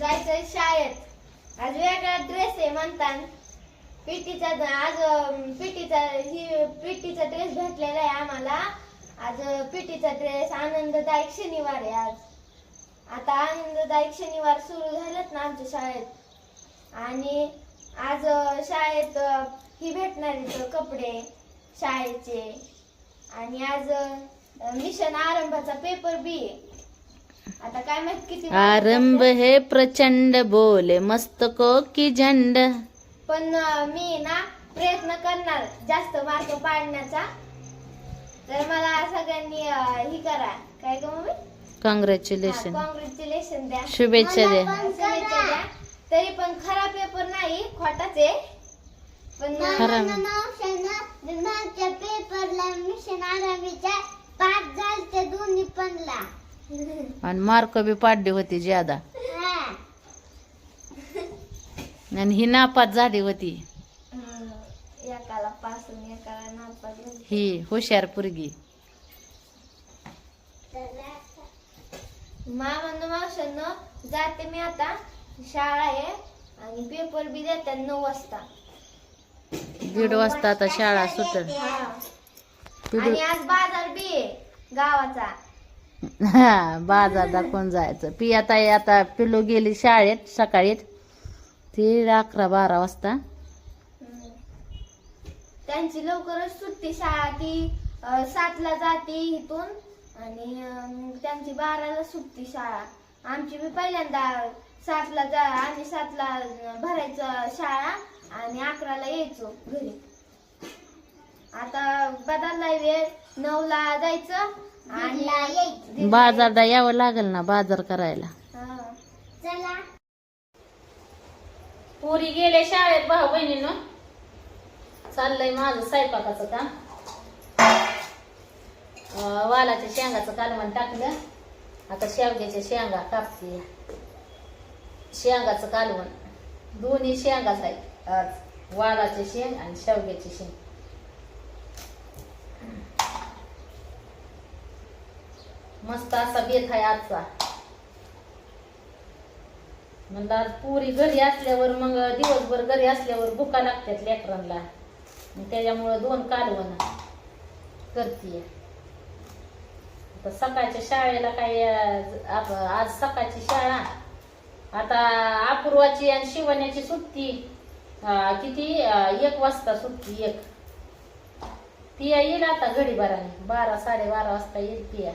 जायचंय शाळेत. आज वेगळा ड्रेस आहे म्हणतात पीटीचा आज पीटीचा ही पीटीचा ड्रेस भेटलेला आहे आम्हाला. आज पीटीचा ड्रेस आनंददायक शनिवार आहे आज. आता आनंददायक शनिवार सुरू झालेत ना आमच्या शाळेत. आणि आज शाळेत ही भेटणार कपडे शाळेचे. आणि आज मिशन आरंभाचा पेपर बी आहे. आता काय माहीत किती आरंभ है प्रचंड बोले मस्तको की झंड. पण अं, मी ना प्रयत्न करणार जास्त मार्क पाडण्याचा. तर मला सगळ्यांनी अं, ही करा. काय ग मम्मी? कॉंग्रॅच्युलेशन कॉंग्रॅच्युलेशन द्या. शुभेच्छा द्या. शुभेच्छा द्या. तरी पण खरा पेपर नाही खोटाच आहे. पण खरा. पेपरला मिशन आरंभीच्या पाच झालते दोन्ही पणला आणि मार्क बी पाडली होती ज्यादा. आणि ही नापास झाली होती. ही हुशार पुरगी. मावशांनो जाते मी आता. शाळा आहे आणि पेपर बी देतात नऊ वाजता. दीड वाजता आता शाळा सुटल. आणि आज बाजार बी आहे गावाचा. हा बाजार दाखवून जायचं. पी आता आता पिलू गेली शाळेत सकाळी ती अकरा बारा वाजता. त्यांची लवकरच सुट्टी शाळा ती सातला जाते इथून. आणि त्यांची बाराला सुट्टी शाळा. आमची मी पहिल्यांदा सातला जा आम्ही सातला भरायचं शाळा आणि अकराला यायचो घरी. आता बदललाय वेळ. नऊला जायचं यायचं बाजारला यावं लागेल ना बाजार करायला. हा. चला. पुरी गेले शाळेत भाऊ बहिणीनं. चाललंय माझं स्वयंपाकाचं काम. अं, वालाच्या शेंगाचं कालवण टाकलं. आता शेवग्याच्या शेंगा कापते. शेंगाचं कालवण. दोन्ही शेंगाच आहेत. आज वालाचे शेंग आणि शेवग्याची शेंग. मस्त असा बेत आहे आजचा. म्हणलं आज पुरी घरी असल्यावर मग दिवसभर घरी असल्यावर भुका लागतात लेकरांना. त्याच्यामुळं दोन कालवण करते आता सकाळच्या शाळेला काय आप- आज सकाळची शाळा. आता अपूर्वाची आणि शिवण्याची सुट्टी. किती? एक वाजता सुट्टी एक. पिया येईल आता घडी बाराने बारा साडेबारा वाजता येईल पिया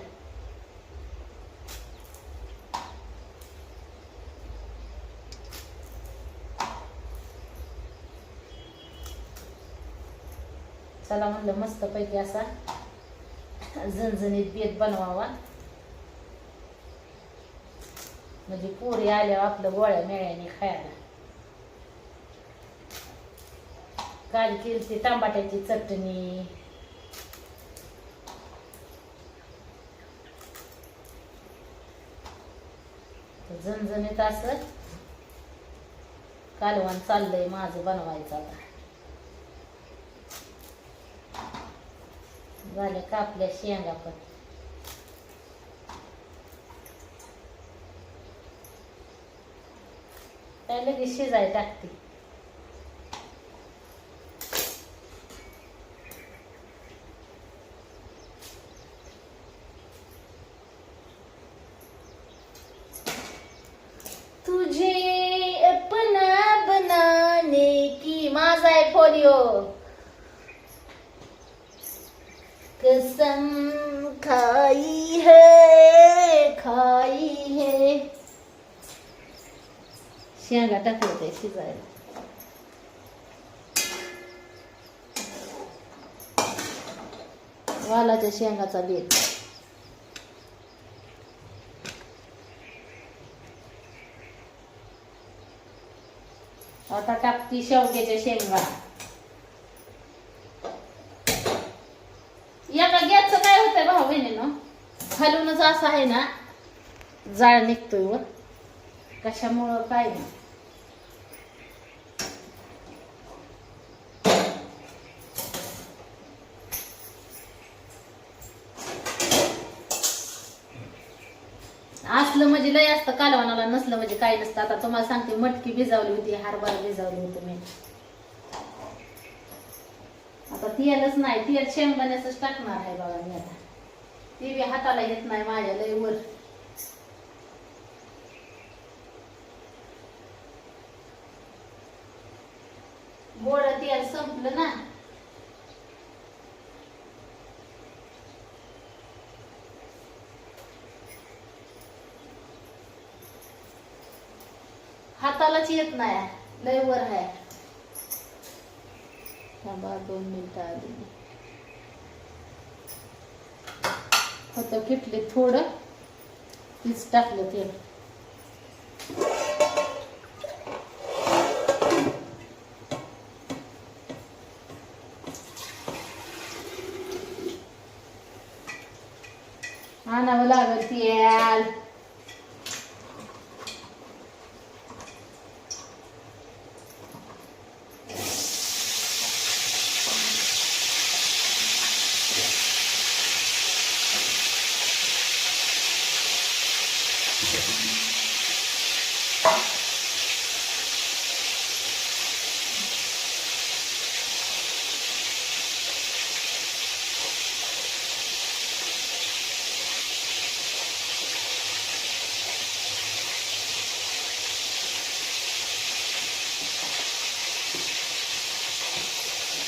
चला म्हणलं मस्त पैकी असा झणझणीत बेत बनवावा. म्हणजे पोरी आल्यावर आपलं गोळ्या मेळ्याने खायला. काल केली तांबाट्याची चटणी. झणझणीत असं कालवण चाललंय माझं बनवायचं आता. झाले कापल्या शेंगा पण? काय लगेच शिजाय टाकते. तुझे अपना बनाने की माझा आहे फोलिओ कसम खाई है खाई है। शेंगा टाकलं ते शिजायला. वालाच्या शेंगाचा बेत आता टाकती शेवग्याच्या शेंगा एका गॅसचं काय होतंय भाऊ बहिणीनं खालूनच असं आहे ना जाळ निघतोय वर कशामुळं काय असलं म्हणजे लय असतं कालवणाला नसलं म्हणजे काय नसतं. आता तुम्हाला सांगते मटकी भिजावली होती हारभार भिजावली होती मी. आता तेलच नाही तेल शेंगदाण्याच टाकणार आहे बघा मी आता. ती बी हाताला येत नाही माझ्या लय वर. गोड तेल संपलं ना. हातालाच येत नाही लय वर आहे. थांबा दोन मिनिटं आली होतं किटली थोडं. तीच टाकलं तेल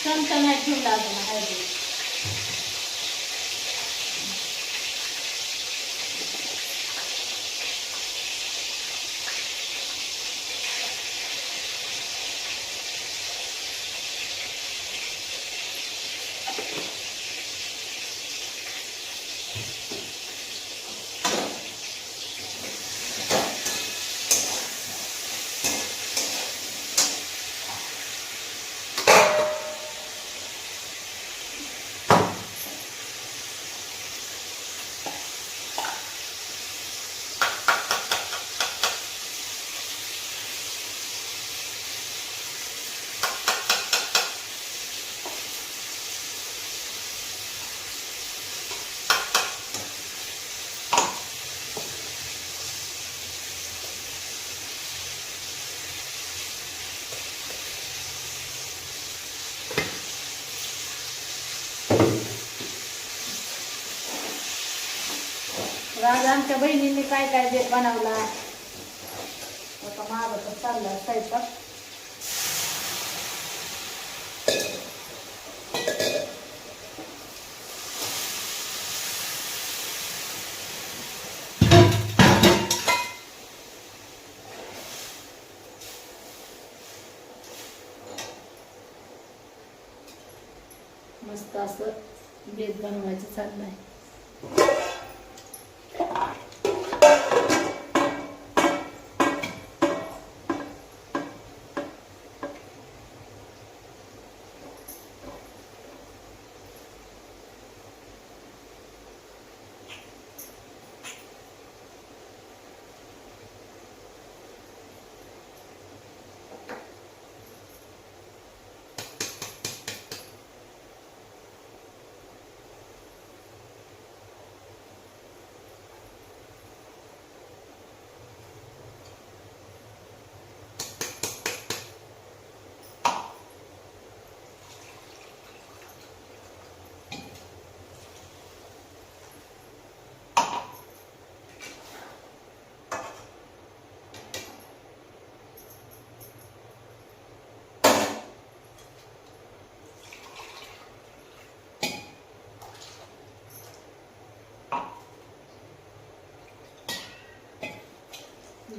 चमचा नाही ठेवला अजून हळदी आज आमच्या बहिणींनी काय काय बेत बनवला आता माझं तर चाललं स्वयंपाक. मस्त असं बेत बनवायचं चाललंय. Thank you.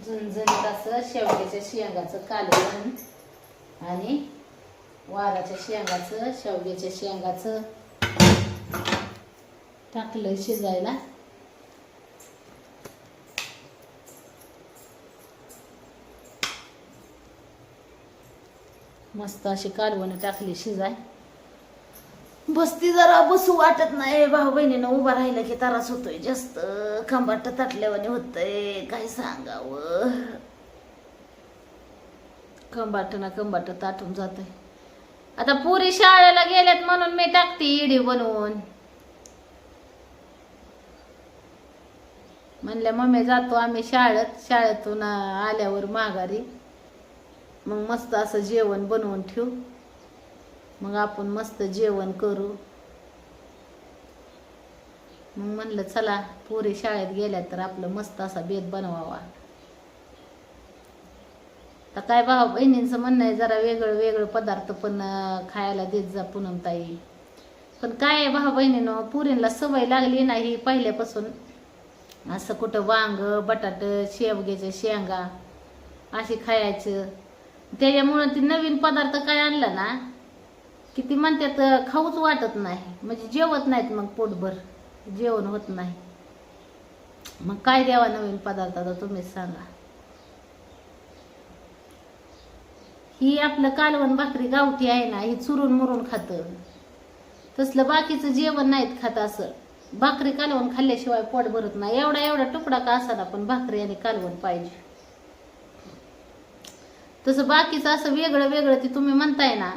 झणझणीत असं शेवग्याच्या शेंगाचं कालवण आणि वाराच्या शेंगाचं शेवग्याच्या शेंगाचं टाकलं शिजायला. मस्त अशी कालवण टाकली शिजाय. बसती जरा बसू वाटत नाही. भाऊ बहिणीनं उभा राहिलं की त्रास होतोय. जास्त खांबाट ताटल्यावाने होतंय. काय सांगावं? खंबाट ना खंबाट ताटून जातंय. आता पुरी शाळेला गेल्यात म्हणून मी टाकते इडी बनवून. म्हणल्या मम्मी जातो आम्ही शाळेत. शाळेतून आल्यावर माघारी. मग मस्त असं जेवण बनवून ठेवू. मग आपण मस्त जेवण करू. मग म्हणलं चला पोरी शाळेत गेल्या तर आपलं मस्त असा बेत बनवावा. तर काय भाऊ बहिणींचं म्हणणं आहे जरा वेगळं वेगळं पदार्थ पण खायला देत जा पूनमताई पण काय आहे भाऊ बहिणीनं पुरींला सवय लागली नाही पहिल्यापासून. असं कुठं वांग बटाट शेवग्याच्या शेंगा अशी खायचं. त्याच्यामुळं ती नवीन पदार्थ काय आणला ना की ती म्हणतात खाऊच वाटत नाही. म्हणजे जेवत नाहीत मग पोटभर. जेवण होत नाही. मग काय द्यावा नवीन पदार्थ आता तुम्हीच सांगा. ही आपलं कालवण भाकरी गावठी आहे ना ही चुरून मुरून खातं. तसलं बाकीचं जेवण नाहीत खात असं. भाकरी कालवण खाल्ल्याशिवाय पोट भरत नाही. एवढा एवढा तुकडा का असाना पण भाकरी आणि कालवण पाहिजे. तसं बाकीचं असं वेगळं वेगळं ते तुम्ही म्हणताय ना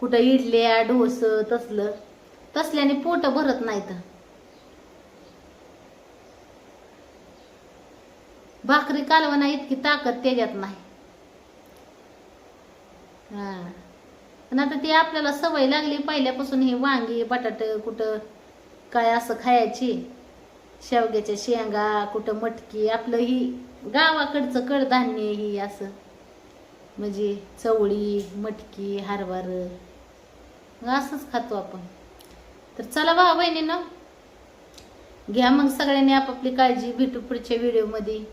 कुठं इडल्या ढोस तसलं. तसल्याने पोट भरत नाहीत. भाकरी कालवणा इतकी ताकद त्याच्यात नाही. हां. पण आता ती आपल्याला सवय लागली पहिल्यापासून ही वांगी बटाट कुठं काय असं खायची. शेवग्याच्या शेंगा कुठं मटकी आपलं ही गावाकडचं कडधान्य ही असं. म्हणजे चवळी मटकी हरभर मग असंच खातो आपण. तर चला भावा बहिणीनं घ्या मग सगळ्यांनी आपापली काळजी. भेटू पुढच्या व्हिडिओमध्ये.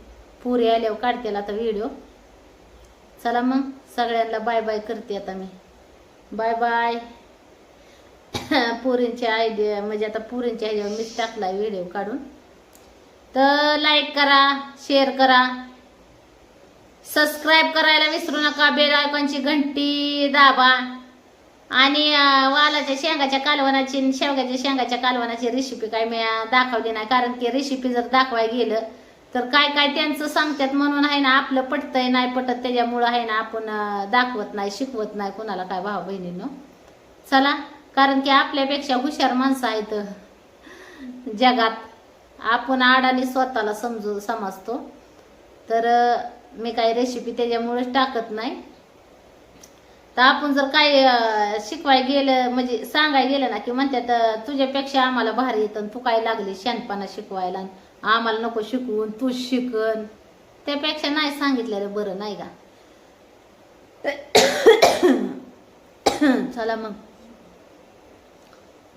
पुरे आल्यावर काढतेला आता व्हिडिओ. चला मग सगळ्यांना बाय बाय करते आता मी. Bye bye. पुरींच्या आयडिया म्हणजे आता पुरींच्या आयडिया मीच टाकला व्हिडिओ काढून. तर लाईक करा शेअर करा. सबस्क्राईब करायला विसरू नका बेल आयकॉनची घंटी दाबा. आणि वालाच्या शेंगाच्या कालवनाची शेवग्याच्या शेवगाच्या शेंगाच्या कालवनाची रेसिपी काय मी दाखवली नाही. कारण की रेसिपी जर दाखवाय गेलं तर काय काय त्यांचं सांगतात म्हणून आहे ना आपलं पटतंय नाही पटत त्याच्यामुळं आहे ना आपण दाखवत नाही शिकवत नाही कोणाला काय भाऊ बहिणीनं. चला कारण की आपल्यापेक्षा हुशार माणसं आहेत जगात. आपण आडाने स्वतःला समजू समजतो. तर मी काही रेसिपी त्याच्यामुळेच टाकत नाही. तर आपण जर काय शिकवाय गेलं म्हणजे सांगाय गेलं ना की म्हणतात तुझ्यापेक्षा आम्हाला भारी येतं तू काय लागली शानपणा शिकवायला आम्हाला नको शिकवून तू शिकन. त्यापेक्षा नाही सांगितलेलं बरं नाही का? चला मग.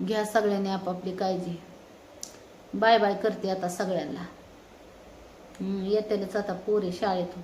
घ्या सगळ्यांनी आपापली काळजी. बाय बाय करते आता सगळ्यांना. येतेलच आता पोरी शाळेतून.